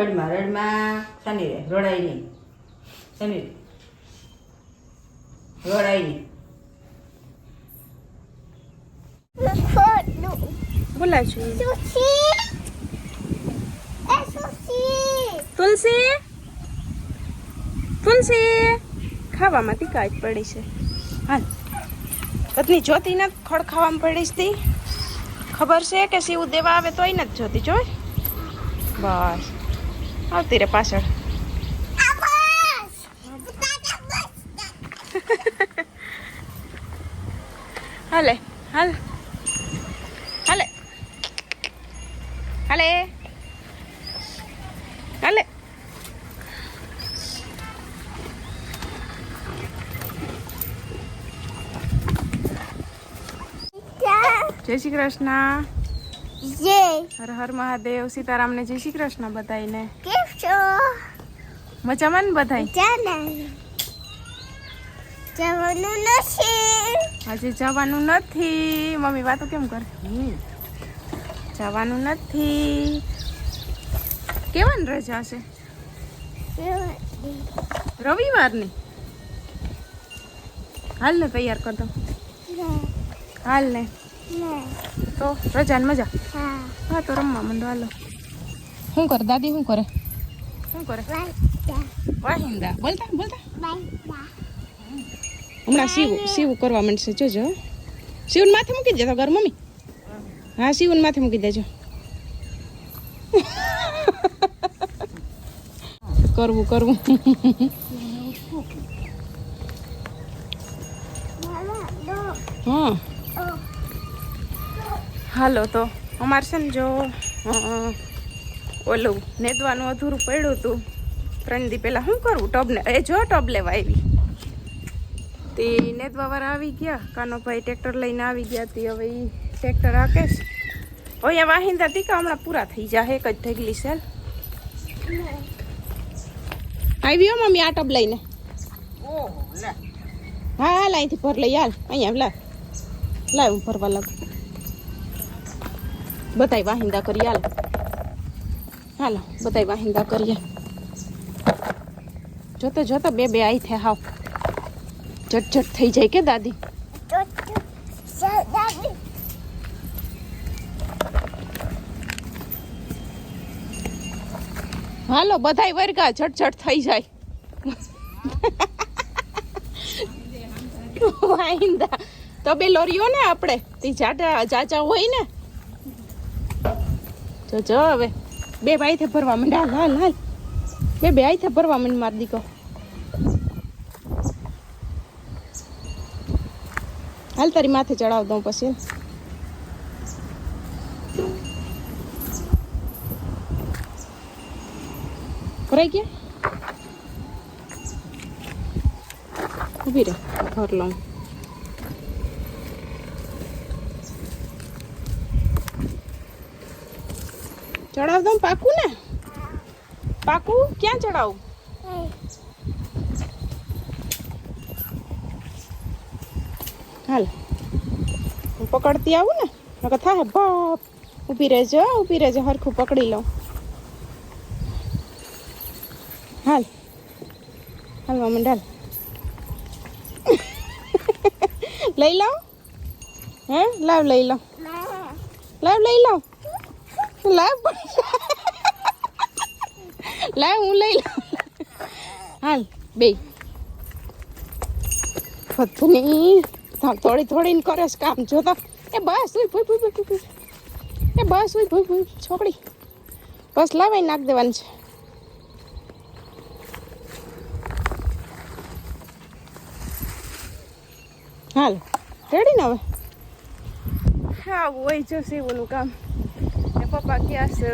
રડમાં રડમાં શનિ રે રડાય નહીં. શનિ રડાય નહીં. બોલા છું. Sushi. Sushi. તુલસી? તુલસી? ખાવામાં તીકા જ પડી છે. હાલ. પત્ની જોતી નથી ખડ ખાવામાં પડી છે તી. ખબર છે કે સીવું દેવા આવે તોય નથી જોતી જોઈ બસ. આવતી રે પાછળ. હાલે હાલ હાલે હાલે હાલે જય શ્રી કૃષ્ણ જય હર હર મહાદેવ સીતારામને જય શ્રી કૃષ્ણ બધાઈને Show. મજામાં ને બધાય. જવાનું નથી. આજે જવાનું નથી. મમ્મી વાતો કેમ કરે? જવાનું નથી. કેવાની રજા છે? રવિવારની? હાલ ને તૈયાર કર દો હાલ ને. તો રજા ને મજા? હા. હા તો રમવા મંડો હાલો. શું કરે? દાદી શું કરે? શું કરે? વાહિંદા બોલતા બોલતા. હમણાં સીવું સીવું કરવા માંડશે. જોજો. શિવન માથે મૂકી દેજો ઘર મમ્મી. હા શિવન માથે મૂકી દેજો. કરવું કરવું. હા. હાલો તો અમારે છે ને જો ઓલું નેદવાનું અધૂરું પડ્યું હતું ત્રણ દી પહેલાં શું કરવું? ટબને એ જો ટબ લેવા આવી. તે નેદવાવાળા આવી ગયા. કાનોભાઈ ટ્રેક્ટર લઈને આવી ગયા તે. હવે એ ટ્રેક્ટર હાકે છે. ઓયા વાહિંદા ટીકા હમણાં પૂરા થઈ જાય એક જ ઢગલી સેલ આવી હો મમ્મી આ ટબ લઈને. હા હાલ અહીંથી ભર લઈ હાલ. અહીંયા લાવ. લાવ હું ભરવા લાગુ બધાય વાહિંદા કરી હાલ. હાલો, બધાય વાહિંદા કરીએ. જોતો જોતો બે બે આઈ થયા હાવ. ઝટ ઝટ થઈ જાય કે દાદી? હાલો, બધાય વર્ગા ઝટ ઝટ થઈ જાય. વાહિંદા તો બે લોરીઓ ને આપણે, તે જાડા જાજા હોય ને. જો જો હવે. બે ભાઈ થી ભરવા માંડ. હાલ હાલ હાલ. બે બે આઈ થી ભરવા માંડ માર દીકો હાલ, તારી માથે ચડાવ દઉં પછી. ભરાઈ ગયા? ઊભી રે ભર લઉં. ચડાવ દઉં પાકું ને. પાકું ક્યાં ચડાવું? હાલ. હું પકડતી આવું ને? નકર થાય બાપ ઊભી રહેજો ઊભી રહેજો હરખું પકડી લઉં. હાલ. હાલવા મંડાલ લઈ લાવ હે? લાવ લઈ લઉં લાવ લઈ લાવ લાવ લાવ હું લઈ લઉં. હાલ, બે. પત્ની થોડી થોડી કરે છે કામ જોતા એ બસ, ઉઈ, ભૂઈ ભૂઈ ભૂઈ એ બસ, ઉઈ, ભૂઈ ભૂઈ, છોકરી. બસ લાવી નાખ દેવાની છે. હાલ, રેડી ને હવે? હા હોય જશે એવોનું કામ. પપ્પા ક્યાં છે?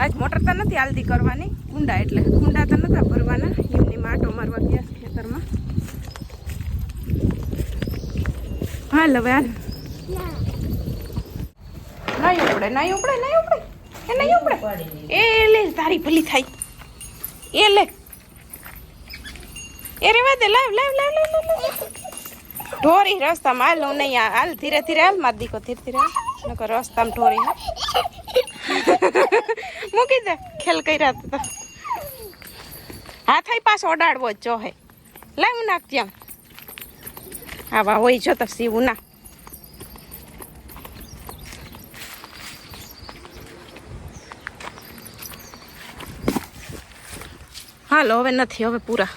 આજ મોટર તો નથી હાલતી કરવાની. કુંડા એટલે કુંડા તો નતા ભરવાના. એમની માટો મારવા ગયા ખેતરમાં. હાલ હવે હાલ. નહીં ઉપડે નહીં ઉપડે નહીં ઉપડે. એ નહીં ઉપડે. એ લે, તારી ભલી થાય. એ લે. એ રેવા દે, લાવ લાવ લાવ લાવ. ઢોરી રસ્તામાં હાલ હું નહીં હાલ ધીરે ધીરે હાલ માર દીકો ધીરે ધીરે હાલ. નકર રસ્તામાં ઢોરી મૂકી દે, ખેલ કર્યા તો હાથ પાછો ઓડાડવો જ જોહે લાવ નાખ ત્યાં. આવા હોય જો તો સીવું ના. હાલો, હવે નથી, હવે પૂરા.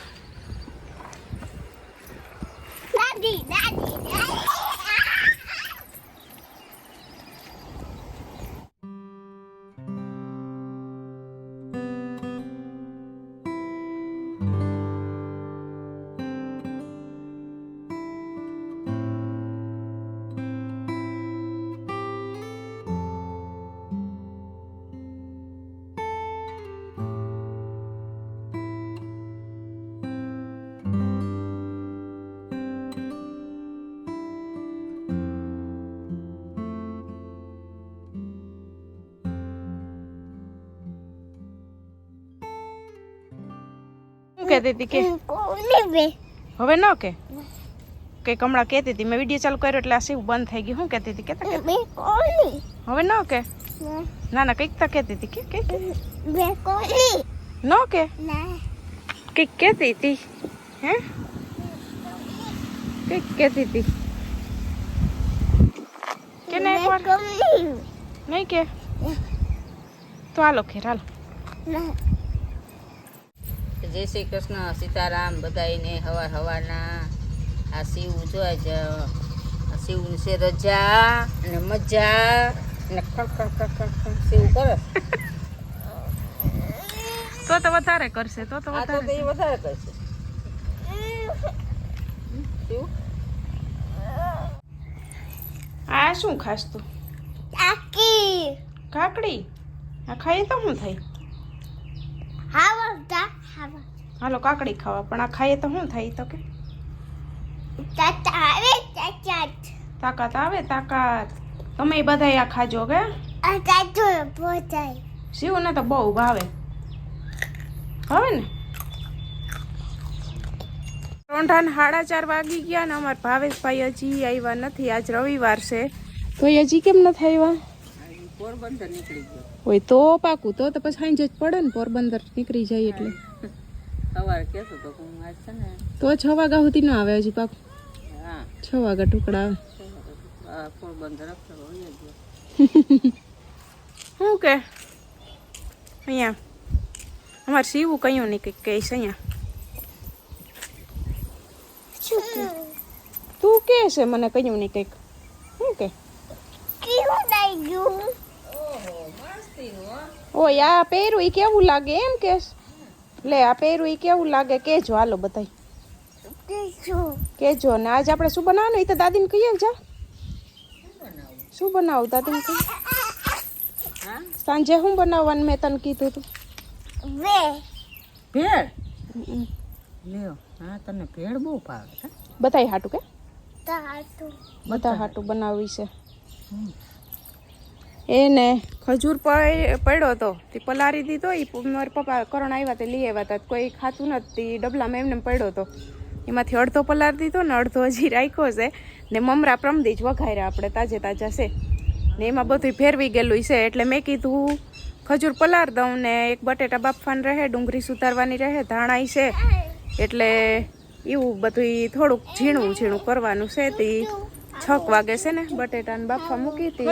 કહેતી હતી કે કોની બે હવે ન કે કે હમણાં કહેતી હતી મેં વીડિયો ચાલુ કર્યો એટલે આ સીવ બંધ થઈ ગયું શું કહેતી હતી કેતા કે બે કોની હવે ન કે ના ના કંઈક તો કહેતી હતી કે કે બે કોની ન કે ના કંઈક કહેતી હતી હે કંઈક કહેતી હતી કે ને બે એકવાર કોની નહીં કે તો હાલો ખેર હાલો ના જય શ્રી કૃષ્ણ સીતારામ બધાઈને હવાર હવારના. આ શિવ જોવા જ આ શિવ છે રજા અને મજા અને ખડ ખડ ખડ ખડ ખડ શિવ કરે. તો તો વધારે કરશે તો તો આ વધારે વધારે કરશે. શિવ? આ શું ખાસ તું? કાકડી. કાકડી? આ ખાઈ તો શું થાય? હાલો કાકડી ખાવા. પણ આ ખાઈએ તો શું થાય તો કે? તાકાત આવે તાકાત. તમે બધા આ ખાજો કે? શિવને તો બહુ ભાવે. હવે ને? રોંઢાન સાડા ચાર વાગી ગયા ને અમારા ભાવેશભાઈ હજી આવ્યા નથી. આજ રવિવાર છે. તો એ હજી કેમ નથી આવ્યા? પોરબંદર નીકળી ગયો. હોય તો પાકું. તો તો પછી સાંજે જ પડે ને પોરબંદર. નીકળી જાય એટલે. સવારે કહેતો તો હું આજ છે ને તો છ વાગ્યા સુધી ન આવે હજી પાક. હા. છ વાગ્યા ટુકડા આવે. હોય શું કે? અહીંયા. અમારે સીવું કયું નહીં કંઈક કહીશ અહીંયા. તું કે છે મને કયું નહીં કંઈક. શું કે? ઓ યા પહેરું ઓય આ પહેર્યું ઈ કેવું લાગે? એમ કેસ લે આ પહેરું એ કેવું લાગે? કેજો હાલો બધાય. કેજો ને આજે આપણે શું બનાવવાનું? એ તો દાદીને કહીએ જા. શું બનાવું દાદીને કહી. સાંજે શું બનાવવાનું મેં તને કીધું તું? ભેળ? લ્યો હા તને ભેળ બહુ ભાવે. બધાય હાટું કે? બધા હાટું. બનાવવી છે. એને ખજૂર પડ્યો હતો તે પલારી દીધો એ મારા પપ્પા કરણ આવ્યા તે લઈ આવ્યા હતા કોઈ ખાતું નથી ડબલામાં એમને પડ્યો હતો એમાંથી અડધો પલારી દીધો ને અડધો હજી રાખ્યો છે, ને મમરા પ્રમદી જ વઘાર્યા આપણે તાજે તાજા છે. ને એમાં બધું ફેરવી ગયેલું છે, એટલે મેં કીધું ખજૂર પલાર દઉં ને એક બટેટા બાફાન રહે, ડુંગળી સુધારવાની રહે ધાણા છે. એટલે એવું બધું થોડુંક ઝીણું ઝીણું કરવાનું છે, તે છક વાગે છે ને બટેટાને બાફા મૂકી હતી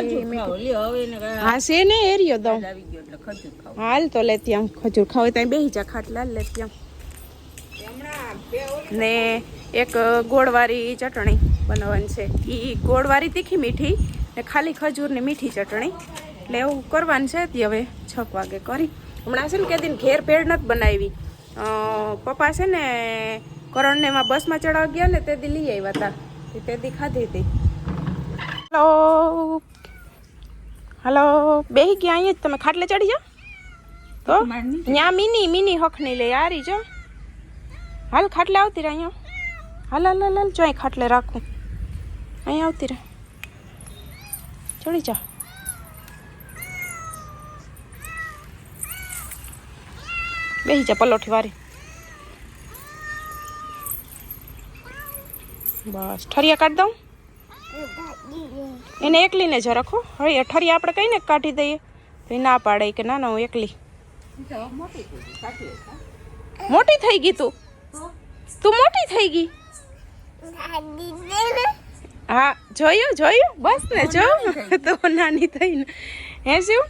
હા છે ને એરિયો દઉં હાલ તો લેતી આમ ખજૂર ખાવ ત્યાં બેસી જા ખાટલા લેતી આમ ને એક ગોળવાળી ચટણી બનાવવાની છે. એ ગોળવાળી તીખી મીઠી ને ખાલી ખજૂરની મીઠી ચટણી. એટલે એવું કરવાનું છે તે હવે છક વાગે કરી. હમણાં છે ને કે દિન ઘેર ભેળ નથી બનાવી. પપ્પા છે ને કરણને એમાં બસમાં ચડાવી ગયા ને તે દી લઈ આવ્યા હતા તે દી ખાધી હતી હલો હલો બેહી ગયા અહીંયા તમે ખાટલે ચડી જાઓ તો ત્યાં મિની મિની હખની લઈ આરી જો હાલ ખાટલે આવતી રહે અહીંયા હાલ હાલ હાલ જો અહીં ખાટલે રાખું અહીંયા આવતી રહે ચડી જા બેસી જા પલોઠી વારી બસ. ઠરિયા કાઢ દઉં? એને એકલીને જ રાખો. હવે ઠરિયા આપણે કહીને કાઢી દઈએ. તો ના પાડે કે ના ના હું એકલી. મોટી થઈ ગઈ તું. તું મોટી થઈ ગઈ? હા જોયું જોયું. બસ ને જો. તો નાની થઈને. હે શું?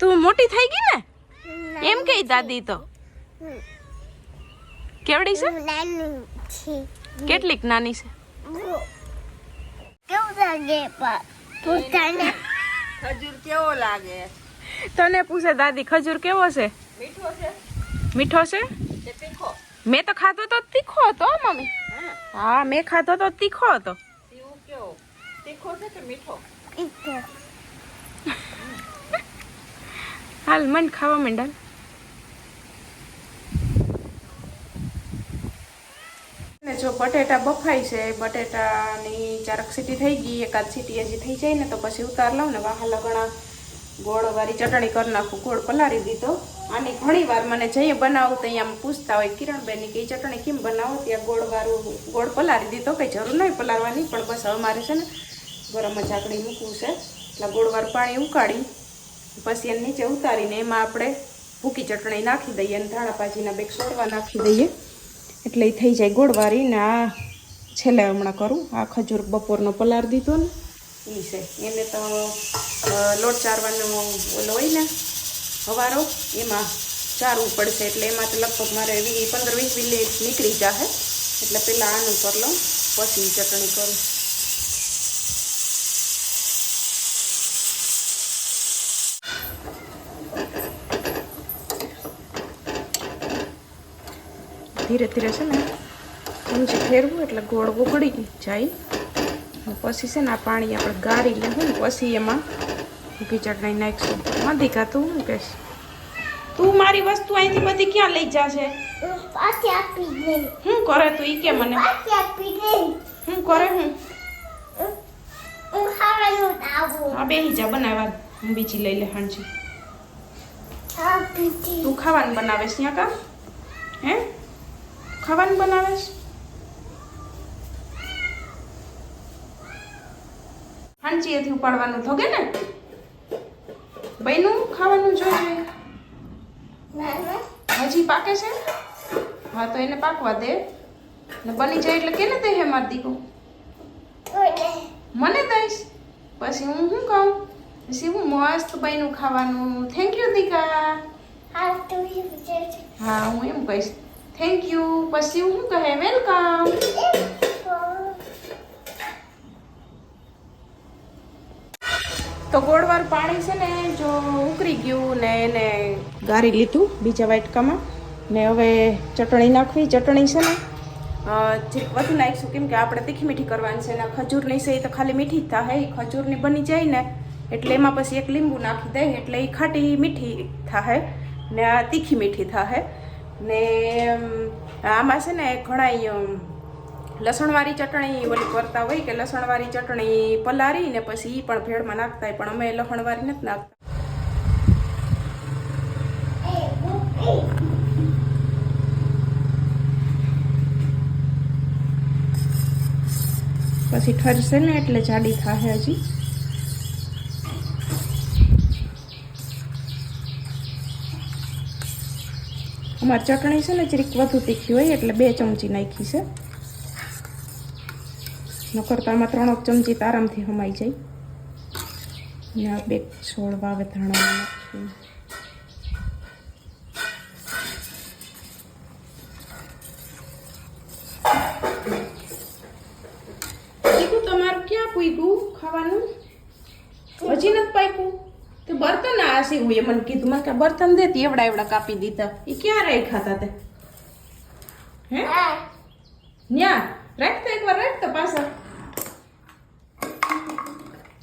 તું મોટી થઈ ગઈ ને? એમ કઈ દાદી તો. કેવડી છે. કેટલીક નાની છે? કેવું લાગે પોતાને ખજૂર કેવો લાગે? તને પૂછે દાદી ખજૂર કેવો છે? મીઠો છે? મીઠો છે? કે તીખો? મેં તો ખાધો તો તીખો હતો મમ્મી. હા. મેં ખાધો તો તીખો હતો. કેવો? તીખો છે કે મીઠો? ઈકો હાલ મન ખાવા માંડાલ જો બટેટા બફાય છે, બટેટાની ચારક સીટી થઈ ગઈ, એકાદ સીટી હજી થઈ જાય ને તો પછી ઉતાર લઉં ને વાહ લગણા ગોળવાળી ચટણી કરી નાખું, ગોળ પલાળી દીધો. આની ઘણી વાર મને જઈએ બનાવું તો અહીંયા પૂછતા હોય, કિરણબેન કે એ ચટણી કેમ બનાવો? ત્યાં ગોળવાળું ગોળ પલાળી દીધો, કંઈ જરૂર નહીં પલાળવાની, પણ બસ હવે મારે છે ને ગરમ ઝાકડી મૂકવું છે. એટલે ગોળવાળું પાણી ઉકાળી, પછી એને નીચે ઉતારીને એમાં આપણે ભૂકી ચટણી નાખી દઈએ અને ધાણા ભાજીના બેગ સોડવા નાખી દઈએ. એટલે એ થઈ જાય ગોળવારી ને આ છેલ્લે હમણાં કરું. આ ખજૂર બપોરનો પલાર દીધો ને. એ છે. એને તો લોટ ચારવાનો ઓલો હોય ને, હવારો, એમાં ચારવું પડશે. એટલે એમાં તો લગભગ મારે વીસ પંદર વીસ મિનિટ નીકળી જશે એટલે પહેલાં આનું કરી લઉં, પછી ચટણી કરું. ધીરે ધીરે છે ને ચમચી ફેરવું એટલે ગોળ ઉગડી જાય. પછી છે ને આ પાણી આપણે ગાળી લેવું ને પછી એમાં ઊભી ચટણી નાખીશું. નથી તું શું કહેશ? તું મારી વસ્તુ અહીંથી બધી ક્યાં લઈ જાશે? શું કરે તું ઈ કે મને? શું કરે હું? હું બેહી જા બનાવવા હું બીજી લઈ લે હાંજી તું ખાવાનું બનાવેશ ત્યાં કા? હે? ખાવાનું બનાવેશ હાંચી એથી ઉપાડવાનું થોગે ને? બહેનું ખાવાનું જોઈએ હજી પાકે છે? હા તો એને પાકવા દે. ને બની જાય એટલે કેને દે હે માર દીકો મને દઈશ. પછી હું શું કહું? પછી હું મસ્ત બહેનું ખાવાનું. થેન્ક યુ દીકા. છે હા હું એમ કહીશ. થેન્ક યુ પછી હું કહે વેલકમ તો ગોળવાર પાણી છે ને જો ઉકળી ગયું ને એને ગારી લીધું બીજા વાટકામાં. ને હવે ચટણી નાખવી ચટણી છે ને અ, વધુ નાખીશું કેમ કે આપણે તીખી મીઠી કરવાની છે ને ખજૂરની છે એ તો ખાલી મીઠી જ થાય. ખજૂરની બની જાય ને એટલે એમાં પછી એક લીંબુ નાખી દઈએ એટલે એ ખાટી મીઠી થાય ને આ તીખી મીઠી થાય. ને આમાં છે ને ઘણા લસણવાળી ચટણી ઓલી કરતા હોય કે લસણવાળી ચટણી પલારી ને પછી એ પણ ભેળમાં નાખતા હોય, પણ અમે લસણવાળી નથી નાખતા. પછી ઠરશે ને એટલે જાડી થાશે હજી. અમારી ચટણી છે ને જરીક વધુ તીખી હોય એટલે બે ચમચી નાખી છે. નકર તો આમાં ત્રણ ચમચી તો આરામથી હમાઈ જાય. ને આ બે છોડ વાવે ધાણા નાખીએ તમારું ક્યાં પૂગ્યું ખાવાનું? હજી નથી પાક્યું? તે બર્તન આ હશે હું એ મને કીધું. મને કે બર્તન દેતી એવડા એવડા કાપી દીધા. એ ક્યાં રાખ્યા ખાતા તે? હે? ન્યા રાખતા એકવાર રાખતો પાછા.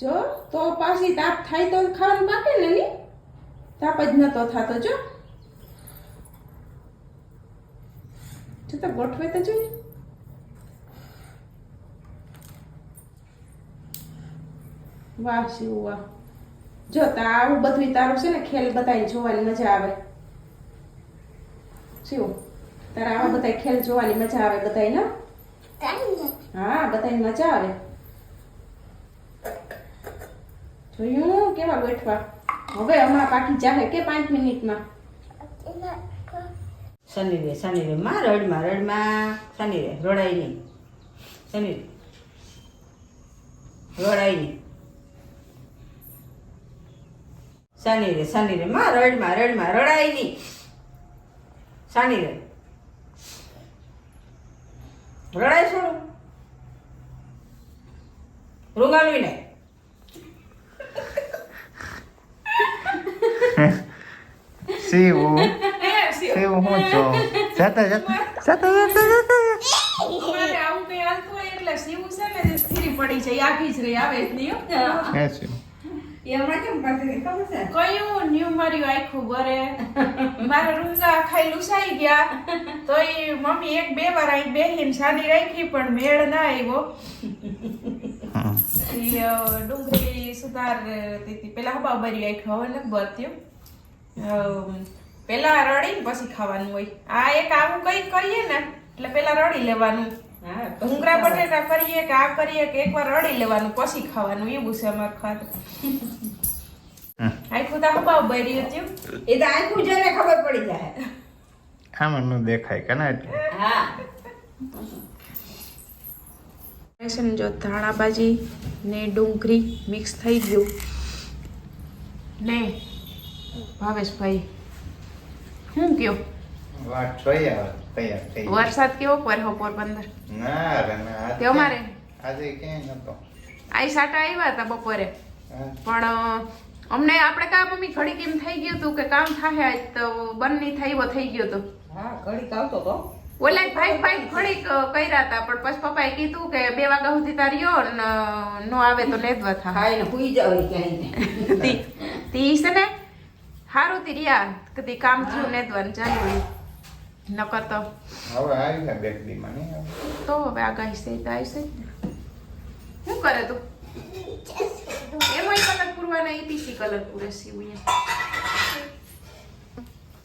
જો તો પાછી તાપ થાય તો ખાવાનું બાકી ને ની? તાપ જ નતો થતો જો. જો તો ગોઠવે તો જોઈએ વાહ શિવ વાહ. જો તા આવું બધું તારું છે ને ખેલ બધાય જોવાની મજા આવે. શું? તારા આવા બધા ખેલ જોવાની મજા આવે બધાય, ને? હા બધાય મજા આવે. જોયું? કેવા ગોઠવા હવે હમણાં પાકી જાહે કે પાંચ મિનિટમાં? શનિ રે શનિ રે માં રડમાં રડમાં. શનિ રે રડાય નહીં. શનિ રે રડાય નહીં. શનિ રે શનિ રે માં રડમાં રડમાં. રડાય નહીં. શનિ રે રડાય છોડું ને હું છો. જતા જતા જતા જતા જતા. આવું કઈ હાલતું હોય એટલે શિવ છે ને સ્થિરી પડી છે. આખી જ રહી આવે જ નહીં હો. એ હમણાં કેમ કરતી ખબર છે? કયું ન્યુ માર્યું આખું બરે મારા રૂંઝા ખાઈ લૂસાઈ ગયા. તો એ મમ્મી એક બે વાર અહીં બેહીને સાદી રાખી પણ મેળ ના આવ્યો ડુંગળી સુધાર દીધી. પેલા હબા બરી રાખ્યો હવે નથી બત્યું પેલા રડીને પછી ખાવાનું હોય. આ એક આવું કઈ કરીએ ને એટલે પેલા રડી લેવાનું. હા ભૂંગળા બટેટા કરીએ કે આ કરીએ કે એકવાર રડી લેવાનું પછી ખાવાનું એવું છે અમારે ખાતું. આખું તો હબાવ બરી હતું એ તો આખું જોઈને ખબર પડી જાય. આમાં નું દેખાય કે ના એટલે. હા. બેસન જો ધાણાભાજી ને ડુંગળી મિક્સ થઈ ગયું. ને ભાવેશભાઈ શું કયો? વરસાદ કેવો પડ્યો પોરબંદર? ના રે ના તે અમારે? આજે ક્યાંય નતો. આઈ સાટા આવ્યા હતા બપોરે. પણ અમને આપણે કા મમ્મી ઘડીક એમ થઈ ગયું હતું કે કામ થાય આજ તો બંને થઈ થઈ ગયો હતો હા ઘડીક આવતો તો. ઓલા ભાઈ ભાઈ ઘડીક કર્યા હતા પણ પછી પપ્પાએ કીધું કે બે વાગ્યા સુધી તાર રહ્યો નો આવે તો લેદવા થા ખાઈને હુઈ જાવ ક્યાંય તી તી છે ને હારું તી રહ્યા કદી કામ થયું નેદવાનું ચાલુ નકર તો હવે આવી ગયા બે દીમાં નહીં. તો હવે આગાહી છે તો આવી છે. શું કરે તું? એમાંય કલર પૂરવાના પીસી કલર પૂરે છે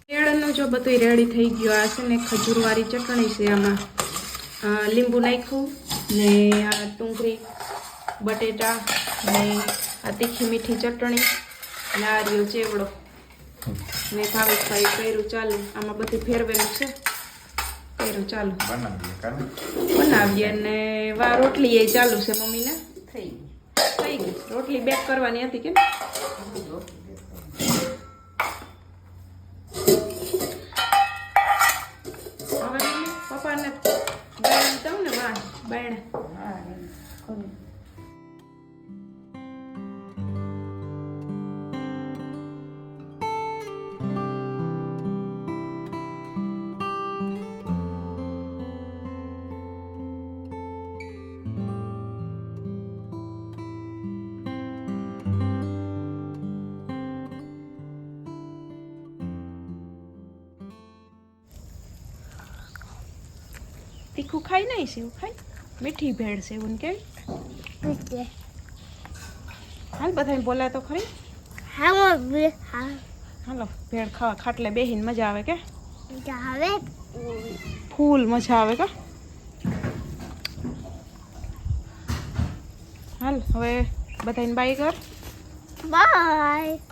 કેળનું જો બધું રેડી થઈ ગયું. આ છે ને ખજૂરવાળી ચટણી છે આમાં. આ લીંબુ નાખ્યું ને આ ડુંગળી બટેટા ને આ તીખી મીઠી ચટણી ને આ રહ્યો ચેવડો ને ભાવેશભાઈ કર્યું ચાલુ. આમાં બધું ફેરવેલું છે. કર્યું ચાલુ. બનાવીએ અને વા રોટલી એ ચાલુ છે મમ્મીને. થઈ થઈ ગઈ. રોટલી બેક કરવાની હતી કેમ? હવે પપ્પાને દઉં ને વાહ બાયણે તીખું ખાય નહીં સેવું ખાય મીઠી ભેળ છે એવું કે હાલ બધાને બોલાય તો ખરી. હાલો ભેળ ખાવા ખાટલે બેહીને મજા આવે કે? ફૂલ મજા આવે કે? હાલ હવે બધાને બાય કર. Bye.